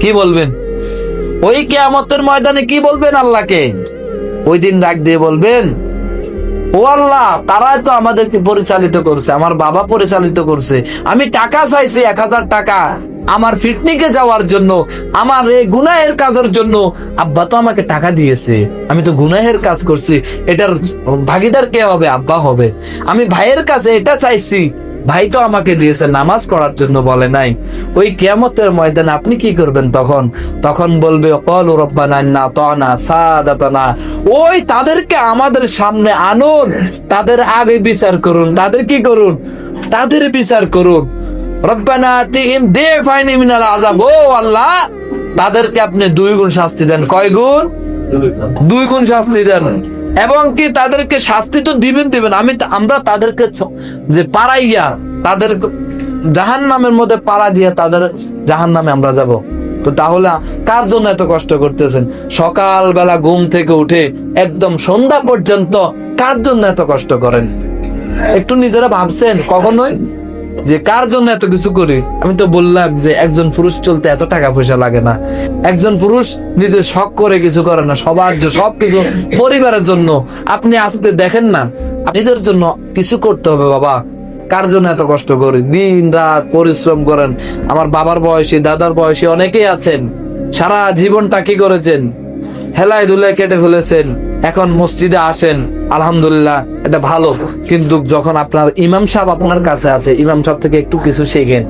কি বলবেন? ওই কেয়ামতের ময়দানে কি বলবেন আল্লাহকে? ওই দিন ডাক দিয়ে বলবেন, ও আল্লাহ, তারাই তো আমাদেরকে পরিচালিত করছে, আমার বাবা পরিচালিত করছে। আমি টাকা চাইছি, এক হাজার টাকা। আমার ফিটনিকে যাওয়ার জন্য, আমার এই গুনাহের কাজের জন্য। আব্বা তো আমাকে টাকা দিয়েছে। আমি তো গুনাহের কাজ করছি। এটার ভাগিদার কে হবে? আব্বা হবে। আমি ভাইয়ের কাছে এটা চাইছি। ভাই তো আমাকে দিয়েছে নামাজ পড়ার জন্য বলে নাই। ওই কিয়ামতের ময়দানে আপনি কি করবেন তখন? তখন বলবে কল রব্বানা তনা সাদাতানা। ওই তাদেরকে আমাদের সামনে আনুন তাদের আগে বিচার করুন। তাদের কি করুন? তাদের বিচার করুন। রব্বানা তিহিম দে ফাইনি মিনাল আযাব। ও আল্লাহ তাদেরকে আপনি দুই গুণ শাস্তি দেন। কয় গুণ। দুই গুণ শাস্তি দেন। এবং কি তাদেরকে শাস্তি তো দিবেন দিবেন। আমি আমরা তাদেরকে যে পাড়াইয়া তাদের জাহান নামের মধ্যে পাড়া দিয়ে তাদের জাহান নামে আমরা যাব। তো তাহলে কার জন্য এত কষ্ট করতেছেন? সকালবেলা ঘুম থেকে উঠে একদম সন্ধ্যা পর্যন্ত কার জন্য এত কষ্ট করেন? একটু নিজেরা ভাবছেন, কখনোই? যে কার জন্য এত কিছু করি? আমি তো বললাম যে একজন পুরুষ চলতে এত টাকা পয়সা লাগে না। একজন পুরুষ নিজে শখ করে কিছু করে না, সবার জন্য সবকিছু পরিবারের জন্য। আপনি আজকে দেখেন না, নিজের জন্য কিছু করতে হবে বাবা। কার জন্য এত কষ্ট করি? দিন, রাত পরিশ্রম করেন। আমার বাবার বয়সী, দাদার বয়সী অনেকেই আছেন। সারা জীবনটা কি করেছেন? হেলায় দুলায় কেটে ফেলেছেন। এখন মসজিদে আসেন, আলহামদুলিল্লাহ, এটা ভালো। কিন্তু যখন আপনার ইমাম সাহেব আপনার কাছে আছে, ইমাম সাহেব থেকে একটু কিছু শেখেন।